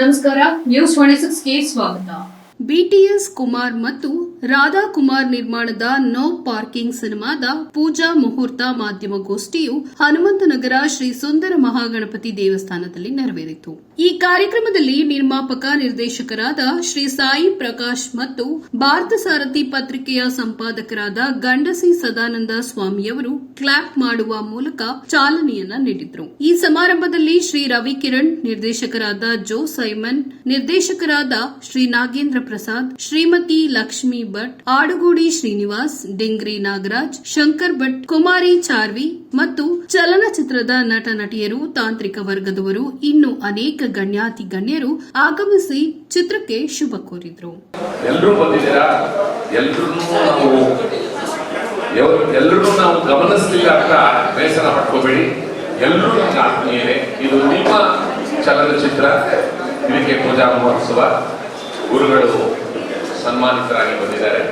ನಮಸ್ಕಾರ news twenty ಸಿಕ್ಸ್ಗೆ ಸ್ವಾಗತ. BTS Kumar ಮತ್ತು ರಾಧಾ ಕುಮಾರ್ ನಿರ್ಮಾಣದ ನೋ ಪಾರ್ಕಿಂಗ್ ಸಿನಿಮಾದ ಪೂಜಾ ಮುಹೂರ್ತ ಮಾಧ್ಯಮಗೋಷ್ಠಿಯು ಹನುಮಂತನಗರ ಶ್ರೀ ಸುಂದರ ಮಹಾಗಣಪತಿ ದೇವಸ್ಥಾನದಲ್ಲಿ ನೆರವೇರಿತು. ಈ ಕಾರ್ಯಕ್ರಮದಲ್ಲಿ ನಿರ್ಮಾಪಕ, ನಿರ್ದೇಶಕರಾದ ಶ್ರೀ ಸಾಯಿ ಪ್ರಕಾಶ್ ಮತ್ತು ಭಾರತ ಸಾರಥಿ ಪತ್ರಿಕೆಯ ಸಂಪಾದಕರಾದ ಗಂಡಸಿ ಸದಾನಂದ ಸ್ವಾಮಿಯವರು ಕ್ಲಾಪ್ ಮಾಡುವ ಮೂಲಕ ಚಾಲನೆಯನ್ನ ನೀಡಿದ್ರು. ಈ ಸಮಾರಂಭದಲ್ಲಿ ಶ್ರೀ ರವಿ ಕಿರಣ್, ನಿರ್ದೇಶಕರಾದ ಜೋ ಸೈಮನ್, ನಿರ್ದೇಶಕರಾದ ಶ್ರೀ ನಾಗೇಂದ್ರ ಪ್ರಸಾದ್, ಶ್ರೀಮತಿ ಲಕ್ಷ್ಮಿ ಭಟ್, ಆಡುಗೂಡಿ ಶ್ರೀನಿವಾಸ್, ಡಿಂಗ್ರಿ ನಾಗರಾಜ್, ಶಂಕರ್ ಭಟ್, ಕುಮಾರಿ ಚಾರ್ವಿ ಮತ್ತು ಚಲನಚಿತ್ರದ ನಟ ನಟಿಯರು ತಾಂತ್ರಿಕ ವರ್ಗದವರು ಇನ್ನು ಅನೇಕ ಗಣ್ಯಾತಿ ಗಣ್ಯರು ಆಗಮಿಸಿ ಚಿತ್ರಕ್ಕೆ ಶುಭ ಕೋರಿದ್ರು. ಎಲ್ಲರೂ ನಾವು ಗಮನಿಸ್ಲಿಲ್ಲ ಅಂತ ಬೇಸರ ಪಟ್ಕೋಬೇಡಿ. ಎಲ್ಲರೂ ಆತ್ಮೀಯರೇ, ಇದು ನಿಮ್ಮ ಚಲನಚಿತ್ರ, ಇದಕ್ಕೆ ಪೂಜಾ ಮಹೋತ್ಸವ. ಗುರುಗಳು ಸನ್ಮಾನಿತರಾಗಿ ಬಂದಿದ್ದಾರೆ.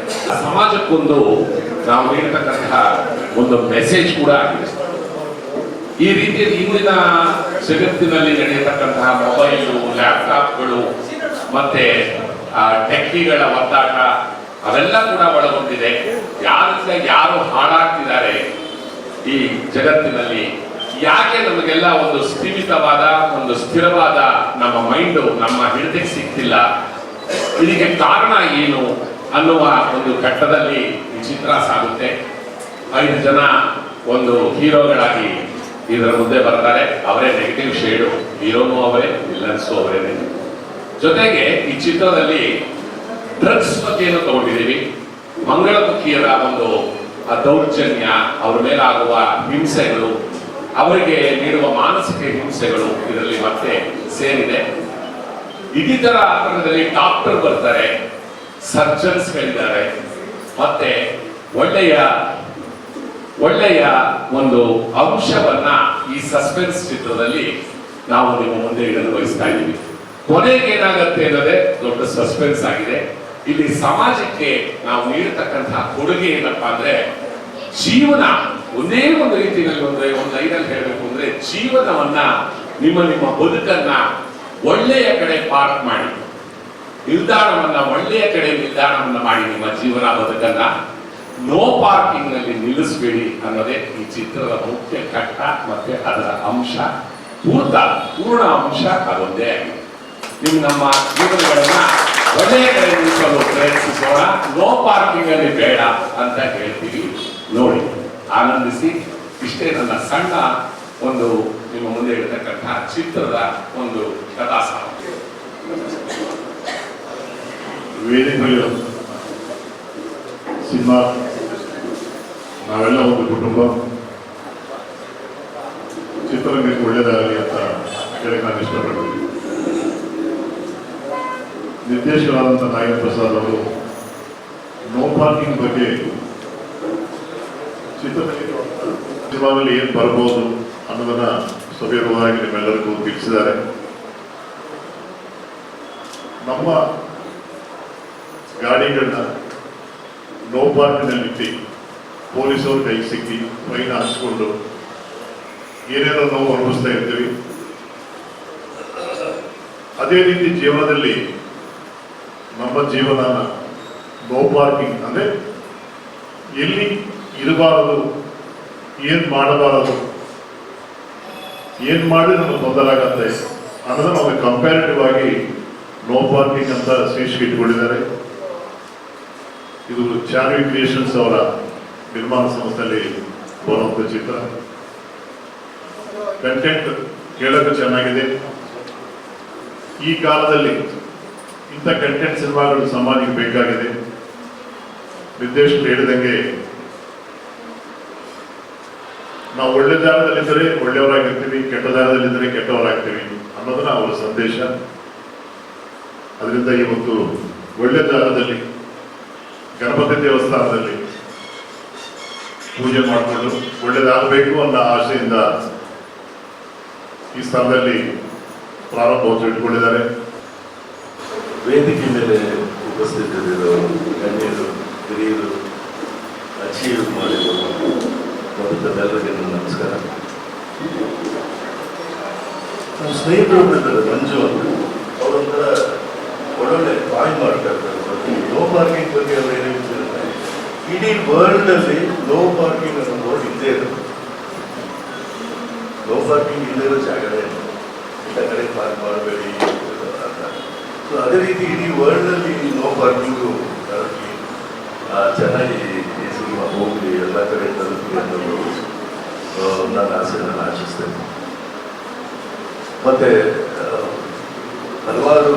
ಸಮಾಜಕ್ಕೊಂದು ನಾವು ನೀಡತಕ್ಕಂತಹ ಒಂದು ಮೆಸೇಜ್ ಕೂಡ ಆಗಿದೆ. ಈ ರೀತಿಯಲ್ಲಿ ಇಂದಿನ ಜಗತ್ತಿನಲ್ಲಿ ನಡೆಯತಕ್ಕಂತಹ ಮೊಬೈಲು ಲ್ಯಾಪ್ಟಾಪ್ಗಳು ಮತ್ತೆ ಟೆಕ್ನಿಗಳ ಒತ್ತಾಟ ಅವೆಲ್ಲ ಕೂಡ ಒಳಗೊಂಡಿದೆ. ಯಾರಿಂದ ಯಾರು ಹಾಳಾಗ್ತಿದ್ದಾರೆ ಈ ಜಗತ್ತಿನಲ್ಲಿ? ಯಾಕೆ ನಮಗೆಲ್ಲ ಒಂದು ಸ್ಥಿಮಿತವಾದ, ಒಂದು ಸ್ಥಿರವಾದ ನಮ್ಮ ಮೈಂಡು ನಮ್ಮ ಹಿಡಿತಕ್ಕೆ ಸಿಗ್ತಿಲ್ಲ? ಇದಕ್ಕೆ ಕಾರಣ ಏನು ಅನ್ನುವ ಒಂದು ಘಟ್ಟದಲ್ಲಿ ವಿಚಿತ್ರ ಚಿತ್ರ ಸಾಗುತ್ತೆ. ಐದು ಜನ ಒಂದು ಹೀರೋಗಳಾಗಿ ಇದರ ಮುಂದೆ ಬರ್ತಾರೆ. ಅವರೇ ನೆಗೆಟಿವ್ ಶೇಡು ಹೀರೋನು ಅವರೇ ವಿಲನ್ಸು ಅವರೇನೆ. ಜೊತೆಗೆ ಈ ಚಿತ್ರದಲ್ಲಿ ಡ್ರಗ್ಸ್ ಬಗ್ಗೆಯನ್ನು ತಗೊಂಡಿದ್ದೀವಿ. ಮಂಗಳಮುಖಿಯರ ಒಂದು ಆ ದೌರ್ಜನ್ಯ, ಅವರ ಮೇಲಾಗುವ ಹಿಂಸೆಗಳು, ಅವರಿಗೆ ನೀಡುವ ಮಾನಸಿಕ ಹಿಂಸೆಗಳು ಇದರಲ್ಲಿ ಮತ್ತೆ ಸೇರಿದೆ. ಇನ್ನಿತರ ಆತರದಲ್ಲಿ ಡಾಕ್ಟರ್ ಬರ್ತಾರೆ ಸರ್ಜನ್ಸ್ ಹೇಳಿದ್ದಾರೆ ಮತ್ತೆ ಒಳ್ಳೆಯ ಒಳ್ಳೆಯ ಒಂದು ಅಂಶವನ್ನ ಈ ಸಸ್ಪೆನ್ಸ್ ಚಿತ್ರದಲ್ಲಿ ನಾವು ನಿಮ್ಮ ಮುಂದೆ ಇಡಲು ಬಯಸ್ತಾ ಇದ್ದೀವಿ. ಕೊನೆಗೆ ಏನಾಗುತ್ತೆ ಅನ್ನೋದೇ ದೊಡ್ಡ ಸಸ್ಪೆನ್ಸ್ ಆಗಿದೆ. ಇಲ್ಲಿ ಸಮಾಜಕ್ಕೆ ನಾವು ನೀಡತಕ್ಕಂತಹ ಕೊಡುಗೆ ಏನಪ್ಪಾ ಅಂದ್ರೆ, ಜೀವನ ಒಂದೇ ಒಂದು ರೀತಿಯಲ್ಲಿ ಒಂದು ಒಂದು ಲೈನಲ್ಲಿ ಹೇಳಬೇಕು ಅಂದ್ರೆ ಜೀವನವನ್ನ ನಿಮ್ಮ ನಿಮ್ಮ ಬದುಕನ್ನ ಒಳ್ಳೆಯ ಕಡೆ ಪಾರ್ಕ್ ಮಾಡಿ. ನಿಲ್ದಾಣವನ್ನ, ಒಳ್ಳೆಯ ಕಡೆ ನಿಲ್ದಾಣವನ್ನ ಮಾಡಿ ನಿಮ್ಮ ಜೀವನ ಬದುಕನ್ನ ನೋ ಪಾರ್ಕಿಂಗ್ನಲ್ಲಿ ನಿಲ್ಲಿಸಬೇಡಿ ಅನ್ನೋದೇ ಈ ಚಿತ್ರದ ಮುಖ್ಯ ಘಟ್ಟ ಮತ್ತೆ ಅದರ ಅಂಶ. ಪೂರ್ತ ಪೂರ್ಣ ಅಂಶ ಅದೊಂದೇ ಆಗಿದೆ. ನೀವು ನಮ್ಮ ಜೀವನಗಳನ್ನ ಒಳ್ಳೆಯ ಕಡೆ ನಿಲ್ಲಿಸಲು ಪ್ರಯತ್ನಿಸೋಣ. ನೋ ಪಾರ್ಕಿಂಗ್ ಅಲ್ಲಿ ಬೇಡ ಅಂತ ಹೇಳ್ತೀವಿ ನೋಡಿ, ಆನಂದಿಸಿ, ಇಷ್ಟೇ ನನ್ನ ಸಣ್ಣ ಒಂದು ನಿಮ್ಮ ಮುಂದೆ ಇರತಕ್ಕಂತಹ ಚಿತ್ರದ ಒಂದು ಕಥಾ ಸಿನಿಮಾ, ನಾವೆಲ್ಲ ಒಂದು ಕುಟುಂಬ. ಚಿತ್ರರಂಗಕ್ಕೆ ಒಳ್ಳೆಯದಾಗಲಿ ಅಂತ ಹೇಳಕ್ಕೆ ನಾನು ಇಷ್ಟಪಡ್ತೀನಿ. ನಿರ್ದೇಶಕರಾದಂಥ ನಾಗೇಂದ್ರ ಪ್ರಸಾದ್ ಅವರು ನೋ ಪಾರ್ಕಿಂಗ್ ಬಗ್ಗೆ ಚಿತ್ರದಲ್ಲಿ ಏನು ಬರ್ಬೋದು ಅನ್ನೋದನ್ನ ಸವಿಯರವಾಗಿ ನಿಮ್ಮೆಲ್ಲರಿಗೂ ತಿಳಿಸಿದ್ದಾರೆ. ನಮ್ಮ ಗಾಡಿಗಳನ್ನ ನೋ ಪಾರ್ಕಿನಲ್ಲಿಟ್ಟು ಪೊಲೀಸರು ಕೈ ಸಿಕ್ಕಿ ಫೈನ್ ಹಾಕ್ಸ್ಕೊಂಡು ಏನೇನೋ ನಾವು ಅನುಭವಿಸ್ತಾ ಇರ್ತೀವಿ. ಅದೇ ರೀತಿ ಜೀವನದಲ್ಲಿ ನಮ್ಮ ಜೀವನ ನೋ ಪಾರ್ಕಿಂಗ್ ಅಂದ್ರೆ ಎಲ್ಲಿ ಇರಬಾರದು, ಏನು ಮಾಡಬಾರದು ಏನ್ ಮಾಡಿ ನಮಗೆ ತೊಂದರೆ ಆಗತ್ತೆ ನಮಗೆ ಒಂದು ಕಂಪ್ಯಾರಿಟಿವ್ ಆಗಿ ನೋ ಪಾರ್ಕಿಂಗ್ ಅಂತ ಶೀರ್ಷಿಕೆ ಇಟ್ಕೊಂಡಿದ್ದಾರೆ ಇದು ಚಾರ್ವಿ ಕ್ರಿಯೇಷನ್ಸ್ ಅವರ ನಿರ್ಮಾಣ ಸಂಸ್ಥೆಯಲ್ಲಿ ಬರುವಂತ ಚಿತ್ರ. ಕಂಟೆಂಟ್ ಕೇಳೋಕೆ ಚೆನ್ನಾಗಿದೆ. ಈ ಕಾಲದಲ್ಲಿ ಇಂಥ ಕಂಟೆಂಟ್ ಸಿನಿಮಾಗಳು ಸಮಾಜಕ್ಕೆ ಬೇಕಾಗಿದೆ. ನಿರ್ದೇಶಕರು ಹೇಳಿದಂಗೆ ನಾವು ಒಳ್ಳೆ ಜಾಗದಲ್ಲಿದ್ದರೆ ಒಳ್ಳೆಯವರಾಗಿರ್ತೀವಿ, ಕೆಟ್ಟ ಜಾಗದಲ್ಲಿದ್ದರೆ ಕೆಟ್ಟವರಾಗ್ತೀವಿ ಅನ್ನೋದನ್ನ ಅವರ ಸಂದೇಶ. ಅದರಿಂದ ಇವತ್ತು ಒಳ್ಳೆ ಜಾಗದಲ್ಲಿ, ಗಣಪತಿ ದೇವಸ್ಥಾನದಲ್ಲಿ ಪೂಜೆ ಮಾಡಿಕೊಂಡು ಒಳ್ಳೇದಾಗಬೇಕು ಅನ್ನೋ ಆಶೆಯಿಂದ ಈ ಸ್ಥಳದಲ್ಲಿ ಪ್ರಾರಂಭ ಇಟ್ಕೊಂಡಿದ್ದಾರೆ. ವೇದಿಕೆ ಮೇಲೆ ಉಪಸ್ಥಿತರಿರೋ ಗಣ್ಯರು, ಹಿರಿಯರು ಅಚೀವ್ ಮಾಡಿರುವ ಮೊದಲಲ್ಲರಿಗೆ ನಮಸ್ಕಾರ. ನನ್ನ ಸ್ನೇಹಿತರು ಒಬ್ಬರಿದ್ದಾರೆ ಮಂಜು ಅಂತ. ಅವರೊಂಥರ ಒಳ್ಳೊಳ್ಳೆ ಪಾಯಿಂಟ್ ಮಾಡ್ತಾರೆ ಲೋ ಪಾರ್ಕಿಂಗ್ ಬಗ್ಗೆ ಅವರು ಏನು ಹೇಳ್ತಿದ್ದಾರೆ? ಇಡೀ ವರ್ಲ್ಡಲ್ಲಿ ಲೋ ಪಾರ್ಕಿಂಗ್ ಅನ್ನೋ ಬೋರ್ಡ್ ಇಲ್ಲದೇ ಇರುತ್ತೆ ಲೋ ಪಾರ್ಕಿಂಗ್ ಇಲ್ಲದಿರೋ ಜಾಗವೇ ಇಲ್ಲ. ಇಲ್ಲ ಕಡೆ ಪಾರ್ಕ್ ಮಾಡಬೇಡಿ ಅಂತ. ಸೊ ಅದೇ ರೀತಿ ಇಡೀ ವರ್ಲ್ಡಲ್ಲಿ ಲೋ ಪಾರ್ಕಿಂಗು ಚೆನ್ನಾಗಿ ಆ, ನನ್ನ ಆಸೆ ಆಶಿಸ್ತೇನೆ ಮತ್ತೆ ಹಲವಾರು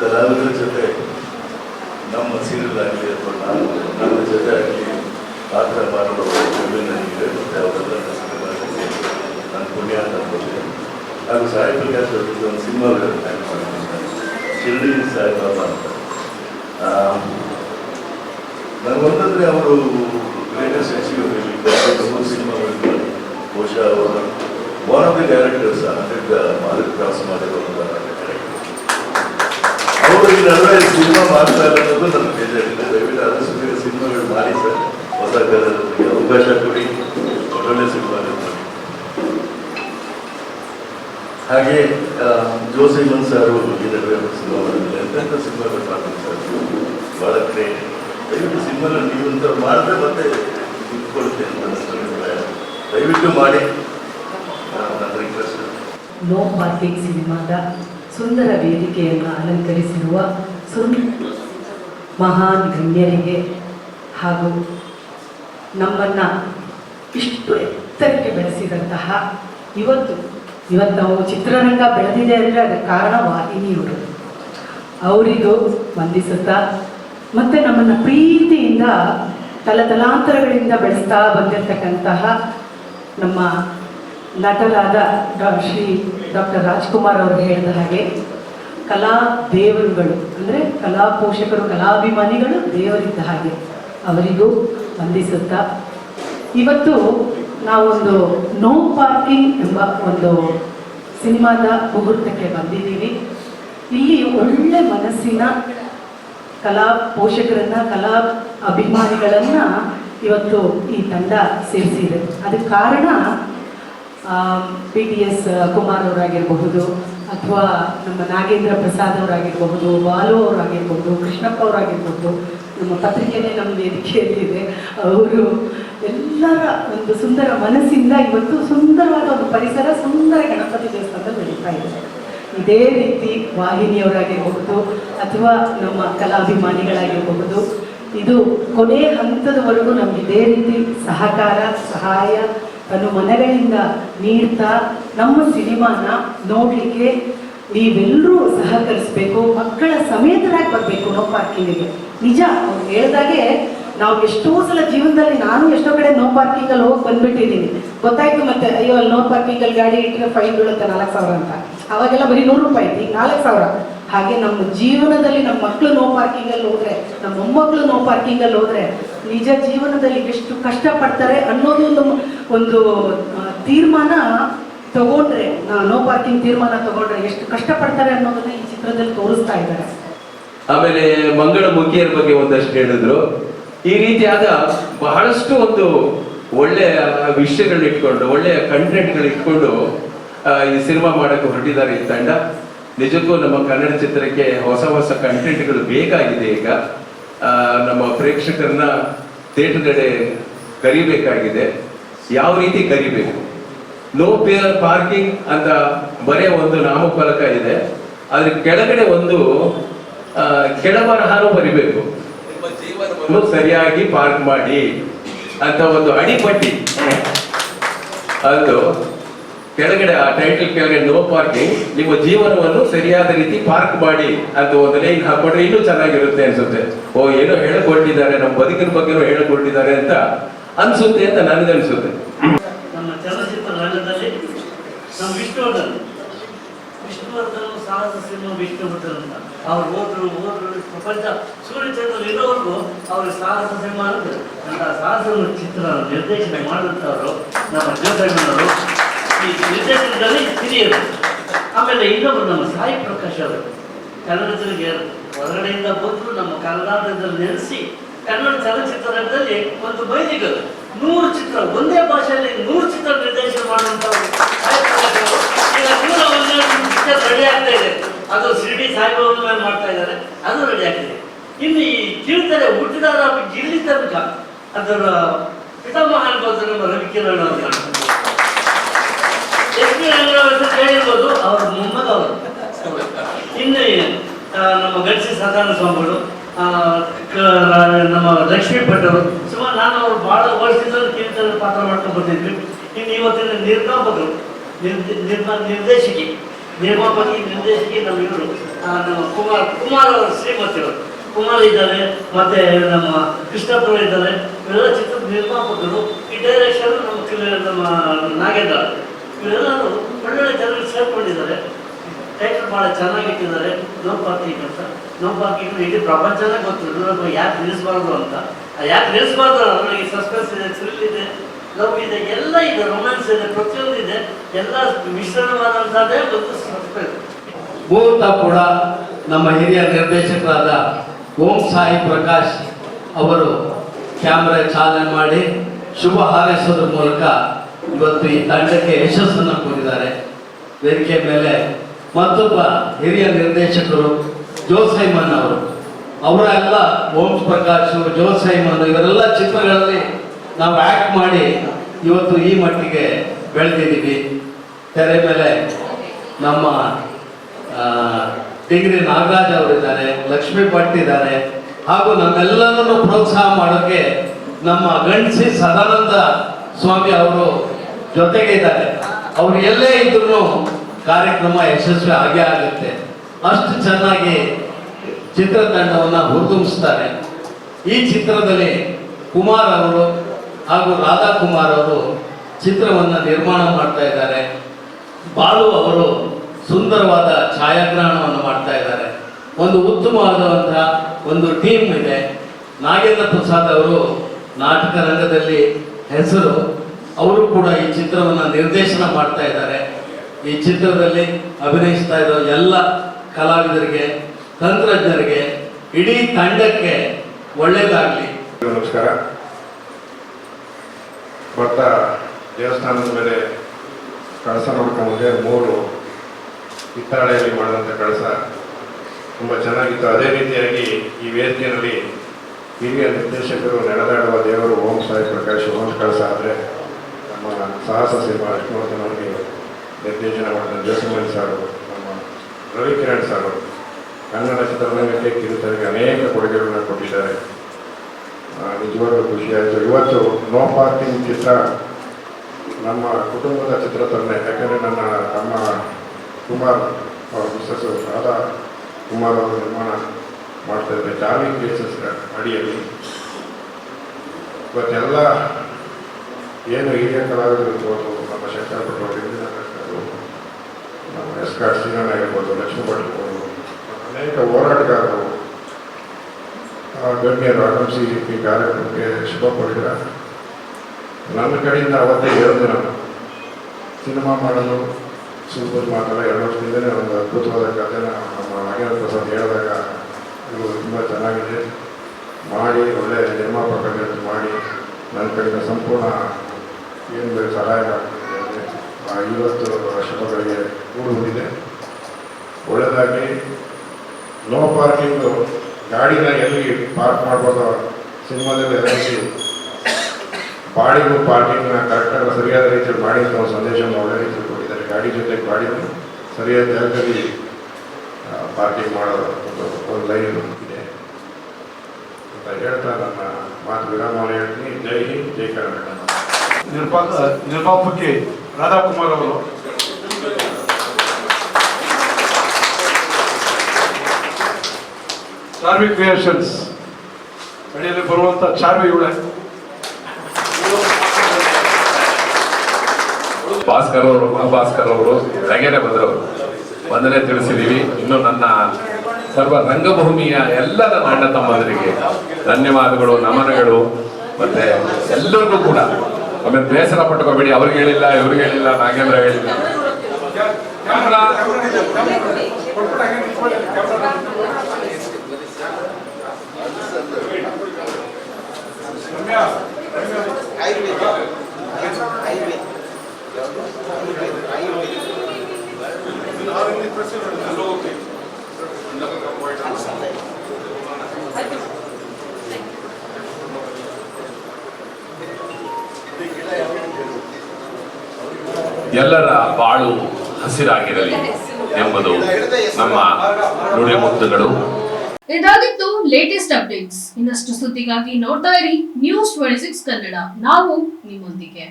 ಕಲಾವಿದರ ಜೊತೆ ನಮ್ಮ ಸೀರಿಯಲ್ ಆಗಲಿ ಅಥವಾ ನಾನು ಜೊತೆ ಆಗಲಿ ಪಾತ್ರ ಮಾಡೋ ಹೆಮ್ಮೆ ನನಗಿದೆ ಮತ್ತು ಅವರೆಲ್ಲ ನನ್ನ ಪುಣ್ಯ ಅಂತ ಅನ್ಕೋತೀನಿ ಹಾಗೂ ಸಾಯಿ ಪ್ರಕಾಶ್ ಅವರಿಗೆ ಒಂದು ಸಿನಿಮಾ ಥ್ಯಾಂಕ್ ಮಾಡ್ತೀನಿ ಶಿರ್ಡಿ ಸಾಯಿಬಾಬಾ ಅಂತ ನನಗೊಂದಂದ್ರೆ ಅವರು ಗ್ರೇಟೆಸ್ಟ್ ಅಚೀವ್ಮೆಂಟ್ ಮೂರು ಸಿನಿಮಾಗಳಿಗೆ ಬಹುಶಃ ಅವರು one of the directors hundred mark cross ಮಾಡಿರೋ ಡೈರೆಕ್ಟರ್ ಅವರು ಈ ನಡುವೆ ಸಿನಿಮಾ ಮಾಡ್ತಾ ಇರೋದು ನನ್ನ ಬೇಜಾರಿದೆ ದಯವಿಟ್ಟು ಆದಷ್ಟು ಸಿನಿಮಾಗಳು ಮಾಡಿ ಸರ್. ಹೊಸ ಕಲಾವಿದರಿಗೆ ಅವಕಾಶ ಕೊಡಿ. ಒಳ್ಳೊಳ್ಳೆ ಸಿನಿಮಾ ಮಾಡಿ. ಹಾಗೆ ಜೋಸಿ ಜೋಸಿಮನ್ ಸರ್ ಈ ನಡುವೆ ಸಿನಿಮಾ ಮಾಡಿದ್ದಾರೆ. ಎಂತೆಂಥ ಸಿನಿಮಾಗಳು ಮಾಡ್ತಾರೆ ಸರ್. ಭಾಳ ಕ್ರೇಟ್ ದಯವಿಟ್ಟು ಸಿನಿಮಾಗಳು ನೀವು ಅಂತ ಮಾಡಿದ್ರೆ ಮತ್ತೆ ಇಟ್ಕೊಳುತ್ತೆ ಅಂತ ನನ್ನ ಅಭಿಪ್ರಾಯ. ದಯವಿಟ್ಟು ಮಾಡಿ. ನೋ ಪಾರ್ಕಿಂಗ್ ಸಿನಿಮಾದ ಸುಂದರ ವೇದಿಕೆಯನ್ನು ಅಲಂಕರಿಸಿರುವ ಸುಂದ ಮಹಾನ್ ಗಣ್ಯರಿಗೆ ಹಾಗೂ ನಮ್ಮನ್ನು ಇಷ್ಟು ಎತ್ತರಕ್ಕೆ ಬೆಳೆಸಿದಂತಹ ಇವತ್ತು ಇವತ್ತು ನಾವು ಚಿತ್ರರಂಗ ಬೆಳೆದಿದೆ ಅಂದರೆ ಅದಕ್ಕೆ ಕಾರಣ ವಾಹಿನಿಯವರು ಅವರಿಗೂ ವಂದಿಸುತ್ತಾ, ಮತ್ತು ನಮ್ಮನ್ನು ಪ್ರೀತಿಯಿಂದ ತಲತಲಾಂತರಗಳಿಂದ ಬೆಳೆಸ್ತಾ ಬಂದಿರತಕ್ಕಂತಹ ನಮ್ಮ ನಟರಾದ ಡಾ ಶ್ರೀ ಡಾಕ್ಟರ್ ರಾಜ್ಕುಮಾರ್ ಅವರು ಹೇಳಿದ ಹಾಗೆ, ಕಲಾ ದೇವರುಗಳು, ಅಂದರೆ ಕಲಾ ಪೋಷಕರು, ಕಲಾಭಿಮಾನಿಗಳು ದೇವರಿದ್ದ ಹಾಗೆ ಅವರಿಗೂ ವಂದಿಸುತ್ತಾ. ಇವತ್ತು ನಾವೊಂದು ನೋ ಪಾರ್ಕಿಂಗ್ ಎಂಬ ಒಂದು ಸಿನಿಮಾದ ಮುಹೂರ್ತಕ್ಕೆ ಬಂದಿದ್ದೀವಿ. ಇಲ್ಲಿ ಒಳ್ಳೆ ಮನಸ್ಸಿನ ಕಲಾ ಪೋಷಕರನ್ನ, ಕಲಾ ಅಭಿಮಾನಿಗಳನ್ನ ಇವತ್ತು ಈ ತಂಡ ಸೇರಿಸಿದೆ. ಅದಕ್ಕೆ ಕಾರಣ ಪಿ ಟಿ ಎಸ್ ಕುಮಾರ್ ಅವರಾಗಿರಬಹುದು, ಅಥವಾ ನಮ್ಮ ನಾಗೇಂದ್ರ ಪ್ರಸಾದ್ ಅವರಾಗಿರಬಹುದು, ಬಾಲು ಅವರಾಗಿರ್ಬೋದು ಕೃಷ್ಣಪ್ಪ ಅವರಾಗಿರ್ಬೋದು ನಮ್ಮ ಪತ್ರಿಕೆನೇ ನಮ್ಮ ವೇದಿಕೆಯಲ್ಲಿ ಇದೆ ಅವರು ಎಲ್ಲರ ಒಂದು ಸುಂದರ ಮನಸ್ಸಿಂದ ಇವತ್ತು ಸುಂದರವಾದ ಒಂದು ಪರಿಸರ, ಸುಂದರ ಗಣಪತಿ ದೇವಸ್ಥಾನದಲ್ಲಿ ನಡೀತಾ ಇದೆ. ಇದೇ ರೀತಿ ವಾಹಿನಿಯವರಾಗಿರಬಹುದು, ಅಥವಾ ನಮ್ಮ ಕಲಾಭಿಮಾನಿಗಳಾಗಿರಬಹುದು ಇದು ಕೊನೆ ಹಂತದವರೆಗೂ ನಮ್ಗೆ ಇದೇ ರೀತಿ ಸಹಕಾರ, ಸಹಾಯ ತನ್ನ ಮನೆಗಳಿಂದ ನೀಡ್ತಾ ನಮ್ಮ ಸಿನಿಮಾನ ನೋಡಲಿಕ್ಕೆ ನೀವೆಲ್ಲರೂ ಸಹಕರಿಸಬೇಕು, ಮಕ್ಕಳ ಸಮೇತರಾಗಿ ಬರಬೇಕು ನೋ ಪಾರ್ಕಿಂಗಿಗೆ. ನಿಜ, ಅವ್ರು ಹೇಳ್ದಾಗೆ ನಾವು ಎಷ್ಟೋ ಸಲ ಜೀವನದಲ್ಲಿ ನಾನು ಎಷ್ಟೋ ಕಡೆ ನೋ ಪಾರ್ಕಿಂಗಲ್ಲಿ ಹೋಗಿ ಬಂದ್ಬಿಟ್ಟಿದ್ದೀನಿ. ಗೊತ್ತಾಯ್ತು ಮತ್ತೆ, ಅಯ್ಯೋ, ಅಲ್ಲಿ ನೋ ಪಾರ್ಕಿಂಗಲ್ಲಿ ಗಾಡಿ ಇಟ್ಟರೆ ಫೈನ್ ಬೀಳುತ್ತೆ ನಾಲ್ಕು ಸಾವಿರ ಅಂತ. ಅವಾಗೆಲ್ಲ ಬರೀ ನೂರು ರೂಪಾಯಿ ಈಗ ನಾಲ್ಕು ಸಾವಿರ. ಹಾಗೆ ನಮ್ಮ ಜೀವನದಲ್ಲಿ ನಮ್ಮ ಮಕ್ಕಳು ನೋ ಪಾರ್ಕಿಂಗಲ್ಲಿ ಹೋದ್ರೆ, ನಮ್ಮ ಮೊಮ್ಮಕ್ಕಳು ನೋ ಪಾರ್ಕಿಂಗಲ್ಲಿ ಹೋದ್ರೆ ನಿಜ ಜೀವನದಲ್ಲಿ ಎಷ್ಟು ಕಷ್ಟಪಡ್ತಾರೆ ಅನ್ನೋದು ಒಂದು ಒಂದು ತೀರ್ಮಾನ ತಗೊಂಡ್ರೆ ನೋ ಪಾರ್ಕಿಂಗ್ ತೀರ್ಮಾನ ತಗೊಂಡ್ರೆ ಎಷ್ಟು ಕಷ್ಟಪಡ್ತಾರೆ ಅನ್ನೋದನ್ನ ಈ ಚಿತ್ರದಲ್ಲಿ ತೋರಿಸ್ತಾ ಇದ್ದಾರೆ. ಆಮೇಲೆ ಮಂಗಳ ಮುಖಿಯರ ಬಗ್ಗೆ ಒಂದಷ್ಟು ಹೇಳಿದ್ರು. ಈ ರೀತಿಯಾದ ಬಹಳಷ್ಟು ಒಂದು ಒಳ್ಳೆಯ ವಿಷಯಗಳನ್ನ ಇಟ್ಕೊಂಡು ಒಳ್ಳೆಯ ಕಂಟೆಂಟ್ಗಳು ಇಟ್ಕೊಂಡು ಈ ಸಿನಿಮಾ ಮಾಡಕ್ಕೆ ಹೊರಟಿದ್ದಾರೆ ಈ ತಂಡ. ನಿಜಕ್ಕೂ ನಮ್ಮ ಕನ್ನಡ ಚಿತ್ರಕ್ಕೆ ಹೊಸ ಹೊಸ ಕಂಟೆಂಟ್ಗಳು ಬೇಕಾಗಿದೆ ಈಗ. ನಮ್ಮ ಪ್ರೇಕ್ಷಕರನ್ನ ಥಿಯೇಟರ್ಗಡೆ ಕರಿಬೇಕಾಗಿದೆ. ಯಾವ ರೀತಿ ಕರಿಬೇಕು? ನೋ ಪಿಯರ್ ಪಾರ್ಕಿಂಗ್ ಅಂತ ಬರೇ ಒಂದು ನಾಮಫಲಕ ಇದೆ. ಅದ್ರ ಕೆಳಗಡೆ ಒಂದು ಕೆಳಬರಹಾನು ಬರಿಬೇಕು. ಸರಿಯಾಗಿ ಪಾರ್ಕ್ ಮಾಡಿ ಅಂತ ಒಂದು ಅಡಿಪಟ್ಟಿ ಅದು. ಕೆಳಗಡೆ ಆ ಟೈಟಲ್ ಕೆಳಗಡೆ ನೋ ಪಾರ್ಕಿಂಗ್ ನಿಮ್ಮ ಜೀವನವನ್ನು ಸರಿಯಾದ ರೀತಿ ಪಾರ್ಕ್ ಮಾಡಿ ಅಂತ ಒಂದು ಲೈನ್ ಹಾಕೊಂಡ್ರೆ ಇನ್ನೂ ಚೆನ್ನಾಗಿರುತ್ತೆ ಅನ್ಸುತ್ತೆ. ಓ, ಏನೋ ಹೇಳಿಕೊಂಡಿದ್ದಾರೆ ನಮ್ಮ ಬದುಕಿನ ಬಗ್ಗೆ ಹೇಳಿಕೊಂಡಿದ್ದಾರೆ ಅಂತ ಅನ್ಸುತ್ತೆ ಅಂತ ನನಗನ್ಸುತ್ತೆ ನಮ್ಮ ಚಲನಚಿತ್ರ ರಂಗದಲ್ಲಿ ನಮ್ಮ ವಿಷ್ಣುವರ್ಧನ್ ವಿಷ್ಣುವರ್ಧನ್ ಸಾಹಸ ಸಿನಿಮಾ ವಿಷ್ಣುವರ್ಧನ್ ಅಂತ. ಅವ್ರು ಓದ್ರು ಓದ್ರು ಪ್ರಪಂಚ ಸೂರ್ಯಚಂದ್ರ ಇರೋವರೆಗೂ ಅವ್ರಿಗೆ ಸಾಹಸ ಸಿನಿಮಾ ಅಂತ ಸಾಹಸ ಚಿತ್ರ ನಿರ್ದೇಶನ ಮಾಡಿದಂಥವ್ರು ನಮ್ಮ ಜ್ಯೋತಣ್ಣನವರು ಈ ನಿರ್ದೇಶನದಲ್ಲಿ ಹಿರಿಯರು. ಆಮೇಲೆ ಇನ್ನೊಬ್ರು ನಮ್ಮ ಸಾಯಿ ಪ್ರಕಾಶ್ ಅವರು. ಕನ್ನಡದವರಿಗೆ ಹೊರಗಡೆಯಿಂದ ಬಂದು ನಮ್ಮ ಕನ್ನಡದಲ್ಲಿ ನೆಲೆಸಿ ಕನ್ನಡ ಚಲನಚಿತ್ರರಂಗದಲ್ಲಿ ಒಂದು ಬೈದಿಗರು ನೂರು ಚಿತ್ರ, ಒಂದೇ ಭಾಷೆಯಲ್ಲಿ ನೂರು ಚಿತ್ರ ನಿರ್ದೇಶನ ಮಾಡುವಂಥವ್ರು ಅವರು. ಚಿತ್ರ ರೆಡಿ ಆಗ್ತಾ ಇದೆ. ಅದು ಶಿರ್ಡಿ ಸಾಯಿಬಾಬಾ ಮೇಲೆ ಮಾಡ್ತಾ ಇದ್ದಾರೆ. ಅದು ರೆಡಿ ಆಗ್ತಿದೆ. ಇನ್ನು ಈ ಕಿರುತೆರೆ ಹುಟ್ಟಿದಾರ ಇಲ್ಲಿ ತನಕ ಅದರ ಪಿತಾಮಹ ಅನ್ಬೋದು ನಮ್ಮ ರವಿಕಿರಣ್ ಅಂತ ಎಸ್ ಪಿ ಅಂತ ಕೇಳಿರ್ಬೋದು, ಅವ್ರ ಮೊಹಮ್ಮದ್ ಅವರು ಇನ್ನು ನಮ್ಮ ಗಡಿಸಿ ಸದಾನಂದ ಸ್ವಾಮಿಗಳು ನಮ್ಮ ಲಕ್ಷ್ಮೀ ಭಟ್ಟರು ಸುಮಾರು ನಾನು ಅವ್ರು ಬಹಳ ವರ್ಷದಿಂದ ಕೀರ್ತನ ಪಾತ್ರ ಮಾಡ್ಕೊಂಡು ಬಂದಿದ್ವಿ. ಇನ್ನು ಇವತ್ತಿನ ನಿರ್ಮಾಪಕರು ನಿರ್ಮ, ನಿರ್ದೇಶಕಿ, ನಿರ್ಮಾಪಕಿ, ನಿರ್ದೇಶಕಿ ನಮ್ಮ ಇವರು ನಮ್ಮ ಕುಮಾರ್ ಕುಮಾರ್ ಅವರು ಶ್ರೀಮತಿಗಳು ಕುಮಾರ್ ಇದ್ದಾರೆ, ಮತ್ತೆ ನಮ್ಮ ಕೃಷ್ಣಪ್ಪರು ಇದ್ದಾರೆ. ಇವೆಲ್ಲ ಚಿತ್ರದ ನಿರ್ಮಾಪಕರು, ಈ ಡೈರೆಕ್ಷನ್ ನಮ್ಮ ನಮ್ಮ ನಾಗೇಂದ್ರ ಇವರೆಲ್ಲರೂ ಒಳ್ಳೊಳ್ಳೆ ಜನರು ಸೇರ್ಕೊಂಡಿದ್ದಾರೆ. ಟೈಟಲ್ ಭಾಳ ಚೆನ್ನಾಗಿಟ್ಟಿದ್ದಾರೆ ನೋ ಪಾರ್ಕಿಂಗ್ ಅಂತ. ನೋ ಪಾರ್ಕಿಂಗ್ ಇಡೀ ಪ್ರಪಂಚನೇ ಗೊತ್ತು ಯಾಕೆ ನಿಲ್ಲಿಸಬಾರ್ದು ಅಂತ. ಯಾಕೆ ನಿಲ್ಲಿಸಬಾರ್ದು ಈ ಸಸ್ಪೆನ್ಸ್ ಇದೆ ಥ್ರಿಲ್ ಇದೆ ಲವ್ ಇದೆ, ಎಲ್ಲ ಇದೆ ರೊಮ್ಯಾನ್ಸ್ ಇದೆ, ಪ್ರತಿಯೊಂದು ಇದೆ. ಎಲ್ಲ ಮಿಶ್ರಣವಾದಂಥದ್ದೇ ಒಂದು ಸಸ್ಪೆನ್ಸ್ ಭೂತ ಕೂಡ ನಮ್ಮ ಹಿರಿಯ ನಿರ್ದೇಶಕರಾದ ಓಂ ಸಾಯಿ ಪ್ರಕಾಶ್ ಅವರು ಕ್ಯಾಮ್ರಾ ಚಾಲನೆ ಮಾಡಿ ಶುಭ ಹಾರೈಸೋದ್ರ ಮೂಲಕ ಇವತ್ತು ಈ ತಂಡಕ್ಕೆ ಯಶಸ್ಸನ್ನು ಕೋರಿದ್ದಾರೆ ವೇದಿಕೆ ಮೇಲೆ ಮತ್ತೊಬ್ಬ ಹಿರಿಯ ನಿರ್ದೇಶಕರು ಜೋಸೈಮನ್ ಅವರು. ಅವರೆಲ್ಲ ಓಂ ಪ್ರಕಾಶ್ ಜೋಸೈಮನ್ ಇವರೆಲ್ಲ ಚಿತ್ರಗಳಲ್ಲಿ ನಾವು ಆಕ್ಟ್ ಮಾಡಿ ಇವತ್ತು ಈ ಮಟ್ಟಿಗೆ ಬೆಳೆದಿದ್ದೀವಿ. ತೆರೆ ಮೇಲೆ ನಮ್ಮ ಡಿಗ್ರಿ ನಾಗರಾಜ್ ಅವರಿದ್ದಾರೆ, ಲಕ್ಷ್ಮೀ ಭಟ್ ಇದ್ದಾರೆ. ಹಾಗೂ ನಮ್ಮೆಲ್ಲರನ್ನು ಪ್ರೋತ್ಸಾಹ ಮಾಡೋಕ್ಕೆ ನಮ್ಮ ಗಣಸಿ ಸದಾನಂದ ಸ್ವಾಮಿ ಅವರು ಜೊತೆಗೆ ಇದ್ದಾರೆ ಅವ್ರು ಎಲ್ಲೇ ಇದ್ರೂ ಕಾರ್ಯಕ್ರಮ ಯಶಸ್ವಿ ಆಗೇ ಆಗುತ್ತೆ. ಅಷ್ಟು ಚೆನ್ನಾಗಿ ಚಿತ್ರತಂಡವನ್ನು ಹುರಿದುಂಬಿಸ್ತಾರೆ. ಈ ಚಿತ್ರದಲ್ಲಿ ಕುಮಾರ್ ಅವರು ಹಾಗೂ ರಾಧಾ ಕುಮಾರ್ ಅವರು ಚಿತ್ರವನ್ನು ನಿರ್ಮಾಣ ಮಾಡ್ತಾ ಇದ್ದಾರೆ. ಬಾಲು ಅವರು ಸುಂದರವಾದ ಛಾಯಾಗ್ರಹಣವನ್ನು ಮಾಡ್ತಾ ಇದ್ದಾರೆ. ಒಂದು ಉತ್ತಮವಾದಂತಹ ಒಂದು ಟೀಮ್ ಇದೆ. ನಾಗೇಂದ್ರ ಪ್ರಸಾದ್ ಅವರು ನಾಟಕ ರಂಗದಲ್ಲಿ ಹೆಸರು ಅವರು ಕೂಡ ಈ ಚಿತ್ರವನ್ನು ನಿರ್ದೇಶನ ಮಾಡ್ತಾ ಇದ್ದಾರೆ. ಈ ಚಿತ್ರದಲ್ಲಿ ಅಭಿನಯಿಸ್ತಾ ಇರೋ ಎಲ್ಲ ಕಲಾವಿದರಿಗೆ, ತಂತ್ರಜ್ಞರಿಗೆ, ಇಡೀ ತಂಡಕ್ಕೆ ಒಳ್ಳೆಯದಾಗಲಿ ನಮಸ್ಕಾರ. ಭತ್ತ ದೇವಸ್ಥಾನದ ಮೇಲೆ ಕಳಸ ನೋಡ್ಕೊಂಡ್ರೆ ಮೂರು ಹಿತ್ತಾಳೆಯಲ್ಲಿ ಮಾಡಿದಂಥ ಕಳಸ ತುಂಬ ಚೆನ್ನಾಗಿತ್ತು. ಅದೇ ರೀತಿಯಾಗಿ ಈ ವೇದಿಕೆಯಲ್ಲಿ ಹಿರಿಯ ನಿರ್ದೇಶಕರು, ನಡೆದಾಡುವ ದೇವರು ಓಂ ಸಾಯಿ ಪ್ರಕಾಶ್, ಓಂ ಕಳಸ ಆದರೆ ನಮ್ಮ ಸಾಹಸ ಸಿನಿಮಾ ಲಕ್ಷ್ಮಣವರ್ಧನ್ ಅವರಿಗೆ ನಿರ್ದೇಶನ ಮಾಡಿದ ಜೋಸಮಣಿ ಸಾರು ನಮ್ಮ ರವಿಕಿರಣ್ ಸಾರು ಕನ್ನಡ ಚಿತ್ರರಂಗಕ್ಕೆ ಕಿರುತರಿಗೆ ಅನೇಕ ಕೊಡುಗೆಗಳನ್ನು ಕೊಟ್ಟಿದ್ದಾರೆ ನಿಜವಾಗ್ಲೂ ಖುಷಿಯಾಯಿತು ಇವತ್ತು ನೋ ಪಾರ್ಕಿಂಗ್ ಚಿತ್ರ ನಮ್ಮ ಕುಟುಂಬದ ಚಿತ್ರ ತಂದೆ ಯಾಕಂದರೆ ನನ್ನ ತಮ್ಮ ಕುಮಾರ್ ಅವರ ಮಿಸ್ಸಸ್ ರಾಧಾ ಕುಮಾರ್ ಅವರು ನಿರ್ಮಾಣ ಮಾಡ್ತಾ ಇದ್ದಾರೆ ಜಾವಿ ಕೇಸಸ್ ಅಡಿಯಲ್ಲಿ ಇವತ್ತೆಲ್ಲ ಏನು ಹಿರಿಯ ಕಲಾವಿದರು ಇರ್ಬೋದು ನಮ್ಮ ಶಂಕರ ಭಟ್ ಹಿಂದಿನ ನಮ್ಮ ಎಸ್ ಕಾರ್ ಸಿಂಗಣ್ಣ ಇರ್ಬೋದು ಲಕ್ಷ್ಮೀ ಭಟ್ ಇರ್ಬೋದು ಅನೇಕ ಹೋರಾಟಗಾರರು ಗಣ್ಯರು ಆಗಮಿಸಿ ಈ ಕಾರ್ಯಕ್ರಮಕ್ಕೆ ಶುಭ ಕೋರಿದ್ದಾರೆ ನನ್ನ ಕಡೆಯಿಂದ ಅವತ್ತೇ ಹೇಳಿದೆ ನಾನು ಸಿನಿಮಾ ಮಾಡಲು ಸುಲಭದ ಮಾತಲ್ಲ ಎರಡು ವರ್ಷದಿಂದಲೇ ಒಂದು ಅದ್ಭುತವಾದ ಕಥೆನ ನಮ್ಮ ನಾಗೇಂದ್ರ ಪ್ರಸಾದ್ ಹೇಳಿದಾಗ ಇದು ತುಂಬ ಚೆನ್ನಾಗಿದೆ ಮಾಡಿ ಒಳ್ಳೆಯ ನಿರ್ಮಾಪಕ ಮಾಡಿ ನನ್ನ ಕಡೆಯಿಂದ ಸಂಪೂರ್ಣ ಏನು ಬೇಕು ಸಹಾಯ ಮಾಡ್ತೀನಿ ಅಂದರೆ ಆ ಇವತ್ತು ಶುಭಗಳಿಗೆ ಕೂಡು ಬಂದಿದೆ ಒಳ್ಳೆಯದಾಗಿ ನೋ ಪಾರ್ಕಿಂಗು, ಗಾಡಿನ ಎಲ್ಲಿ ಪಾರ್ಕ್ ಮಾಡ್ಬೋದು ಸಿನಿಮಾದಲ್ಲಿ ಎದುರಿಸಿ ಬಾಡಿಗೂ ಪಾರ್ಕಿಂಗ್ನ ಕರೆಕ್ಟಾಗಿ ಸರಿಯಾದ ರೀತಿಯಲ್ಲಿ ಮಾಡಿ ಒಂದು ಸಂದೇಶವನ್ನು ಒಳ್ಳೆ ರೀತಿಯಲ್ಲಿ ಕೊಟ್ಟಿದ್ದಾರೆ. ಗಾಡಿ ಜೊತೆಗೆ ಗಾಡಿನ ಸರಿಯಾದ ಜಾಗದಲ್ಲಿ ಪಾರ್ಕಿಂಗ್ ಮಾಡೋ ಒಂದು ಲೈನ್ ಇದೆ. ಅಂತ ಹೇಳ್ತಾ ನನ್ನ ಮಾತು ವಿರಾಮವನ್ನು ಹೇಳ್ತೀನಿ. ಜೈ ಹಿಂದ್, ಜೈ ಕರ್ನಾಟಕ. ನಿರ್ಮಾಪ ನಿರ್ಮಾಪಕಿ ರಾಧಾಕುಮಾರ್ ಅವರು. ಚಾರ್ವಿ ಕ್ರಿಯೇಷನ್ಸ್ ಅಡಿಯಲ್ಲಿ ಬರುವಂತ ಚಾರ್ವಿ ಇವಳೆ. ಭಾಸ್ಕರ್ ಅವರು, ಮಹಾಭಾಸ್ಕರ್ ಅವರು ಬೆಳಗ್ಗೆನೆ ಬಂದರು ವಂದನೆ ತಿಳಿಸಿದ್ದೀವಿ ಇನ್ನು ನನ್ನ ಸರ್ವ ರಂಗಭೂಮಿಯ ಎಲ್ಲರ ನನ್ನ ಅಣ್ಣ ತಮ್ಮಂದರಿಗೆ ಧನ್ಯವಾದಗಳು, ನಮನಗಳು. ಮತ್ತೆ ಎಲ್ಲರಿಗೂ ಕೂಡ. ಆಮೇಲೆ ಬೇಸರ ಪಟ್ಟುಕೋಬೇಡಿ ಅವ್ರಿಗೆ ಹೇಳಿಲ್ಲ ಇವ್ರಿಗೆ ಹೇಳಿಲ್ಲ ನಾಗೇಂದ್ರ ಹೇಳಿಲ್ಲ Thank you. ಎಲ್ಲರ ಬಾಳು ಹಸಿರಾಗಿರಲಿ ಎಂಬುದು ನಮ್ಮ ನುಡಿಮುತ್ತುಗಳು. ಇದಾಗಿತ್ತು ಲೇಟೆಸ್ಟ್ ಅಪ್ಡೇಟ್ಸ್ ಇನ್ನಷ್ಟು ಸುದ್ದಿಗಾಗಿ ನೋಡ್ತಾ ಇರಿ ನ್ಯೂಸ್ ಟ್ವೆಂಟಿ ಸಿಕ್ಸ್ ಕನ್ನಡ. ನಾವು ನಿಮ್ಮೊಂದಿಗೆ.